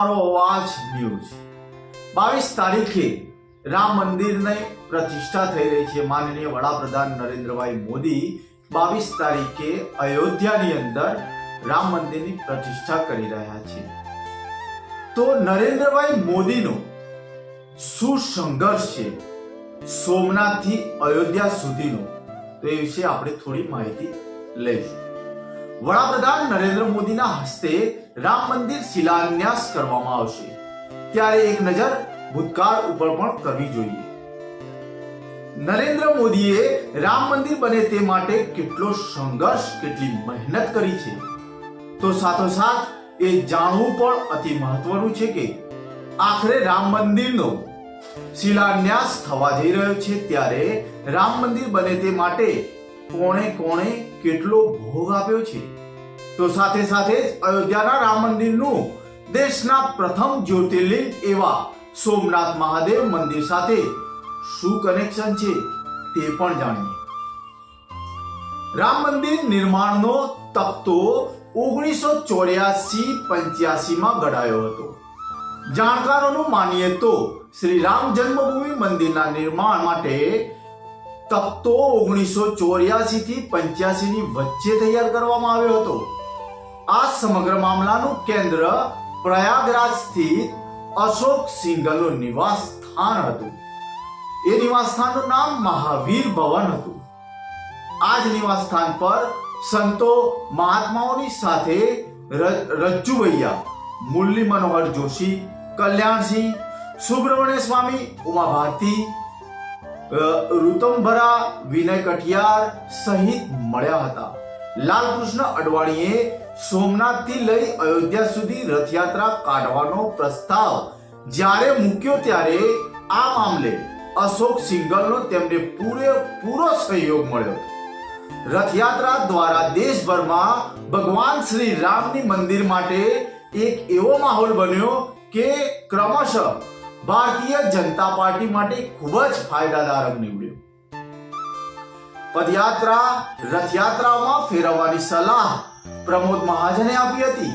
મારો અવાજ ન્યૂઝ. બાવીસ તારીખે રામ મંદિરને પ્રતિષ્ઠા થઈ રહી છે. માનનીય વડાપ્રધાન નરેન્દ્રભાઈ મોદી બાવીસ તારીખે અયોધ્યાની અંદર રામ મંદિરની પ્રતિષ્ઠા કરી રહ્યા છે. તો નરેન્દ્રભાઈ મોદીનો શું સંઘર્ષ છે? સોમનાથથી અયોધ્યા સુધીનો? તો એ વિશે આપણે થોડી માહિતી લઈશું. વડાપ્રધાન નરેન્દ્ર મોદીના હસ્તે રામ મંદિર શિલાન્યાસ કરવામાં આવશે. ત્યારે એક નજર ભૂતકાળ ઉપર પણ કરવી જોઈએ. નરેન્દ્ર મોદીએ રામ મંદિર બને તે માટે કેટલો સંઘર્ષ, કેટલી મહેનત કરી છે. તો સાથોસાથ એ જાણવું પણ અતિ મહત્વનું છે કે આખરે રામ મંદિરનો શિલાન્યાસ થવા જઈ રહ્યો છે ત્યારે રામ મંદિર બને તે માટે કોણે કોણે કેટલો ભોગ આપ્યો છે. તો સાથે સાથે જ અયોધ્યાના રામ મંદિરનું દેશના પ્રથમ જ્યોતિર્લિંગ એવા સોમનાથ મહાદેવ મંદિર સાથે શું કનેક્શન છે તે પણ જાણીએ. રામ મંદિર નિર્માણનો તપતો ઓગણીસો ચોર્યાસી પંચ્યાસી માં ઘડાયો હતો. જાણકારોનું માનીએ તો શ્રી રામ જન્મભૂમિ મંદિરના નિર્માણ માટે તપતો ઓગણીસો ચોર્યાસી થી પંચ્યાસી ની વચ્ચે તૈયાર કરવામાં આવ્યો હતો. આ સમગ્ર મામલાનું કેન્દ્ર પ્રયાગરાજ સ્થિત અશોક સિંગલનું નિવાસ સ્થાન હતું. એ નિવાસ સ્થાનનું નામ મહાવીર ભવન હતું. આ જ નિવાસ સ્થાન પર સંતો મહાત્માઓની સાથે રજ્જુવૈયા, મુરલી મનોહર જોશી, કલ્યાણસિંહ, સુબ્રમણ્ય સ્વામી ઉમા ભારતી ઋતંભરા વિનય કટિયાર સહિત મળ્યા હતા. લાલકૃષ્ણ અડવાણીએ સોમનાથથી લઈ અયોધ્યા સુધી રથયાત્રા કાઢવાનો પ્રસ્તાવ જ્યારે મૂક્યો ત્યારે આ મામલે અશોક સિંગલનો તેમને પૂરેપૂરો સહયોગ મળ્યો. રથયાત્રા દ્વારા દેશભરમાં ભગવાન શ્રી રામની મંદિર માટે એક એવો માહોલ બન્યો કે ક્રમશઃ ભારતીય જનતા પાર્ટી માટે ખૂબ જ ફાયદાદારક નીવડ્યો. પદયાત્રા રથયાત્રામાં ફેરવવાની સલાહ પ્રમોદ મહાજને આપી હતી.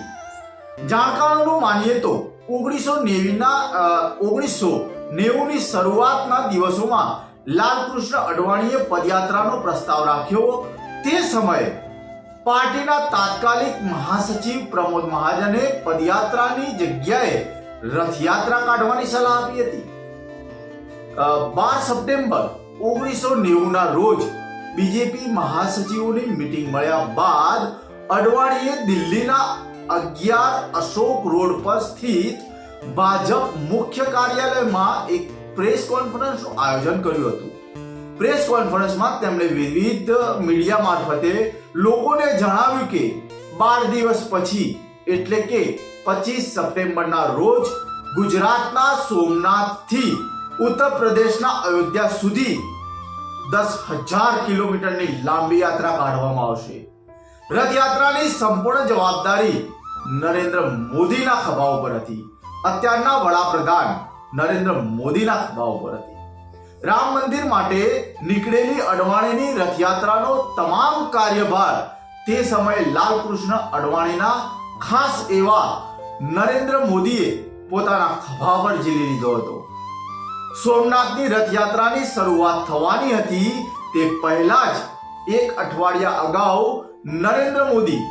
જાણકારોનું માનીએ તો ઓગણીસો નેવીના ઓગણીસો નેવુંની શરૂઆતના દિવસોમાં લાલકૃષ્ણ અડવાણીએ પદયાત્રાનો પ્રસ્તાવ રાખ્યો તે સમયે પાર્ટીના તાત્કાલિક મહાસચિવ પ્રમોદ મહાજને પદયાત્રાની જગ્યાએ રથયાત્રા કાઢવાની સલાહ આપી હતી. બાર સપ્ટેમ્બર ઓગણીસો નેવુંના રોજ બીજેપી મહાસચિવોની મીટિંગ મળ્યા બાદ અડવાણીએ દિલ્હીના અગિયાર અશોક રોડ પર સ્થિત ભાજપ મુખ્ય કાર્યાલયમાં એક પ્રેસ કોન્ફરન્સનું આયોજન કર્યું હતું. પ્રેસ કોન્ફરન્સમાં તેમણે વિવિધ મીડિયા મારફતે લોકોને જણાવ્યું કે બાર દિવસ પછી, એટલે કે પચીસ સપ્ટેમ્બરના રોજ, ગુજરાતના સોમનાથથી ઉત્તર પ્રદેશના અયોધ્યા સુધી દસ હજાર કિલોમીટરની લાંબી યાત્રા કાઢવામાં આવશે. રથયાત્રાની સંપૂર્ણ જવાબદારી નરેન્દ્ર મોદીના ખભા ઉપર હતી. અત્યારના વડાપ્રધાન નરેન્દ્ર મોદીના ખભા ઉપર હતી. રામ મંદિર માટે નીકળેલી અડવાણીની રથયાત્રાનો તમામ કાર્યભાર તે સમયે લાલકૃષ્ણ અડવાણીના ખાસ એવા નરેન્દ્ર મોદીએ પોતાના ખભા પર ઝીલી લીધો હતો. સોમનાથની રથયાત્રાની શરૂઆત થવાની હતી તે પહેલા જ એક અઠવાડિયા અગાઉ નરેન્દ્ર મોદી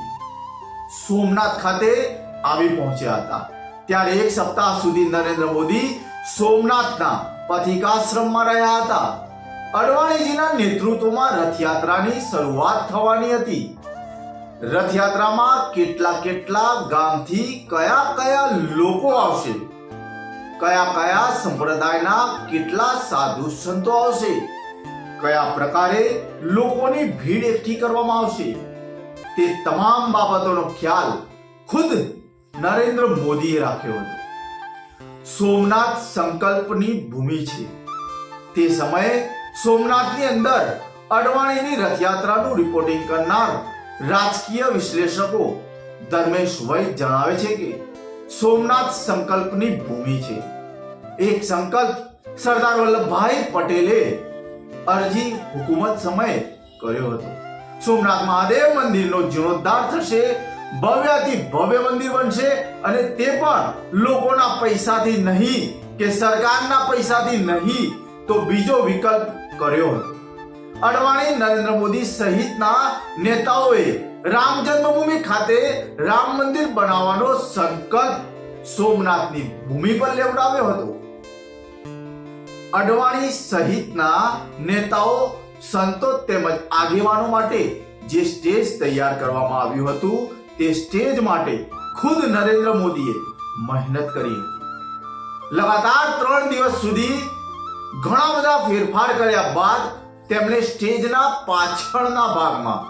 સોમનાથ ખાતે આવી પહોંચ્યા હતા. ત્યારે એક સપ્તાહ સુધી નરેન્દ્ર મોદી સોમનાથના પથિકાશ્રમમાં રહ્યા હતા. અડવાણીજીના નેતૃત્વમાં રથયાત્રાની શરૂઆત થવાની હતી. રથયાત્રામાં કેટલા કેટલા ગામથી કયા કયા લોકો આવશે? કયા કયા સંપ્રદાયના કેટલા સાધુ સંતો આવશે? કયા પ્રકારે લોકોની ભીડ એકઠી કરવામાં આવશે? તે તમામ બાબતોનો ખ્યાલ ખુદ નરેન્દ્ર મોદીએ રાખ્યો હતો. સોમનાથ સંકલ્પની ભૂમિ છે. તે સમયે સોમનાથની અંદર અડવાણીની રથયાત્રાનું રિપોર્ટિંગ કરનાર રાજકીય વિશ્લેષકો ધર્મેશ વૈદ જણાવે છે કે સોમનાથ સંકલ્પની ભૂમિ છે. એક સંકલ્પ સરદાર વલ્લભભાઈ પટેલે અરજી હુકુમત સમયે કર્યો હતો. સોમનાથ મહાદેવ મંદિરનો જીર્ણોદ્ધાર થશે ભવ્યથી ભવ્ય મંદિર બનશે અને તે પણ લોકોના પૈસાથી નહીં કે સરકારના પૈસાથી નહીં તો બીજો વિકલ્પ કર્યો હતો. અડવાણી નરેન્દ્ર મોદી સહિતના નેતાઓએ રામ જન્મભૂમિ ખાતે રામ મંદિર બનાવવાનો સંકલ્પ સોમનાથની ભૂમિ પર લેવડાવ્યો હતો. અડવાણી સહિતના નેતાઓ સંતો તેમજ આગેવાનો માટે જે સ્ટેજ તૈયાર કરવામાં આવ્યું હતું, તે સ્ટેજ માટે ખુદ નરેન્દ્ર મોદીએ મહેનત કરી લગાતાર ત્રણ દિવસ સુધી ઘણા બધા ફેરફાર કર્યા બાદ તેમણે સ્ટેજના પાછળના ભાગમાં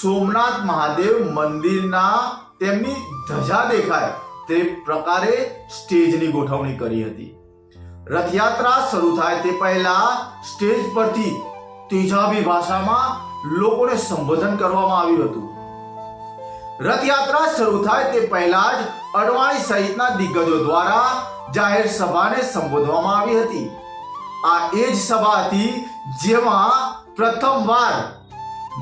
સોમનાથ મહાદેવ મંદિરના તેમની ધજા દેખાય તે પ્રકારે સ્ટેજની ગોઠવણી કરી હતી. રથયાત્રા શરૂ થાય તે પહેલા સ્ટેજ પરથી તેજાબી ભાષામાં લોકોને સંબોધન કરવામાં આવ્યું હતું. રથયાત્રા શરૂ થાય તે પહેલા જ અડવાણી સહિતના દિગ્ગજો દ્વારા જાહેર સભાને સંબોધવામાં આવી હતી. આ એ જ સભા હતી જેમાં પ્રથમવાર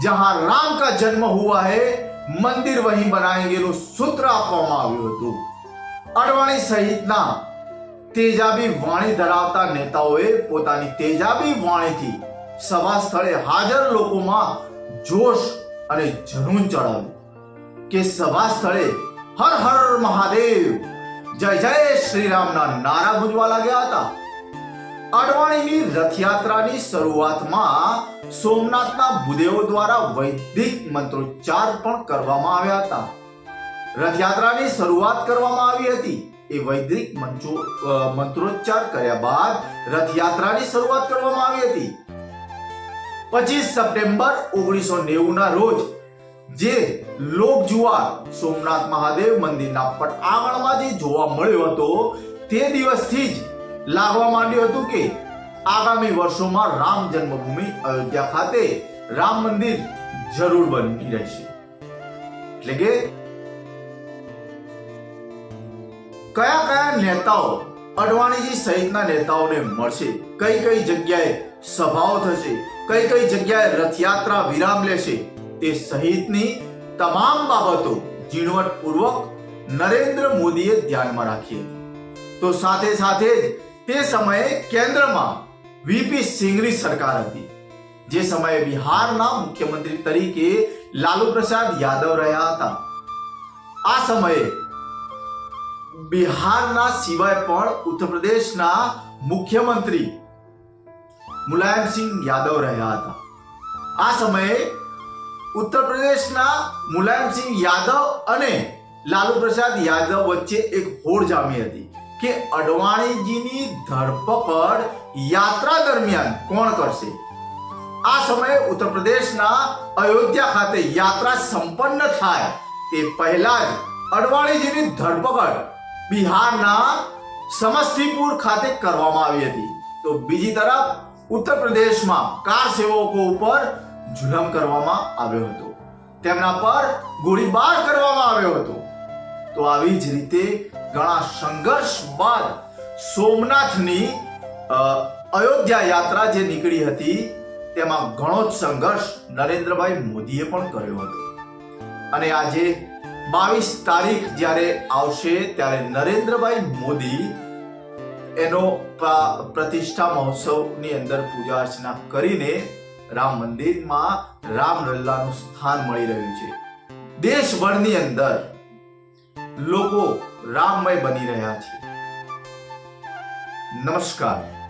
જહાં રામ કા જન્મ હુઆ હે, મંદિર વહી બનાવેંગેનું સૂત્ર આપવામાં આવ્યું હતું. અડવાણી સહિતના તેજાબી વાણી ધરાવતા નેતાઓએ પોતાની તેજાબી વાણીથી સભા સ્થળે હાજર લોકોમાં જોશ અને જનૂન ચડાવ્યું. કે સભા સ્થળે હર હર મહાદેવ, જય જય શ્રી રામના નારા ગુંજવા લાગ્યા હતા. અડવાણીની રથયાત્રાની શરૂઆતમાં સોમનાથના ભૂદેવો દ્વારા વૈદિક મંત્રોચ્ચાર પણ કરવામાં આવ્યા હતા. રથયાત્રાની શરૂઆત કરવામાં આવી હતી. એ વૈદિક મંત્રોચ્ચાર કર્યા બાદ રથયાત્રાની શરૂઆત કરવામાં આવી હતી. પચીસ સપ્ટેમ્બર ઓગણીસો નેવું ના રોજ જે લોક જુવાર સોમનાથ મહાદેવ મંદિરના પટ આંગણમાં જે જોવા મળ્યો હતો, તે દિવસથી જ લાગવા માંડ્યું હતું કે આગામી વર્ષોમાં રામ જન્મભૂમિ અયોધ્યા ખાતે રામ મંદિર જરૂર બની રહેશે. એટલે કે કયા કયા નેતાઓ અડવાણીજી સહિતના નેતાઓને મળશે, કઈ કઈ જગ્યાએ સભાઓ થશે. કઈ કઈ જગ્યાએ રથયાત્રા વિરામ લેશે તે સહિતની તમામ બાબતો ઝીણવટપૂર્વક નરેન્દ્ર મોદીએ ધ્યાનમાં રાખી હતી. તો સાથે સાથે જ તે સમયે કેન્દ્રમાં વીપી સિંઘની સરકાર હતી. જે સમયે બિહારના મુખ્યમંત્રી તરીકે લાલુ પ્રસાદ યાદવ રહ્યા હતા. આ સમયે બિહારના સિવાય પણ ઉત્તર પ્રદેશના મુખ્યમંત્રી મુલાયમસિંહ યાદવ રહ્યા હતા આ સમયે ઉત્તર પ્રદેશના મુલાયમસિંહ યાદવ અને લાલુ પ્રસાદ યાદવ વચ્ચે એક હોડ જામી હતી કે અડવાણીજીની ધરપકડ યાત્રા દરમિયાન કોણ કરશે? આ સમયે ઉત્તર પ્રદેશના અયોધ્યા ખાતે યાત્રા સંપન્ન થાય તે પહેલા જ અડવાણીજીની ધરપકડ બિહારના સમસ્તીપુર ખાતે કરવામાં આવી હતી. તો બીજી તરફ ઉત્તર પ્રદેશમાં કાર સેવકો ઉપર જુલમ કરવામાં આવ્યો હતો. તેમના પર ગોળીબાર કરવામાં આવ્યો હતો. તો આવી જ રીતે ઘણા સંઘર્ષ બાદ સોમનાથની અયોધ્યા યાત્રા જે નીકળી હતી, તેમાં ઘણો જ સંઘર્ષ નરેન્દ્રભાઈ મોદીએ પણ કર્યો હતો. અને આજે બાવીસ તારીખ જ્યારે આવશે, ત્યારે નરેન્દ્રભાઈ મોદી એનો પ્રતિષ્ઠા મહોત્સવની અંદર પૂજા અર્ચના કરીને રામ મંદિરમાં રામલલ્લાનું સ્થાન મળી રહ્યું છે. દેશભરની અંદર લોકો રામમય બની રહ્યા છે. નમસ્કાર.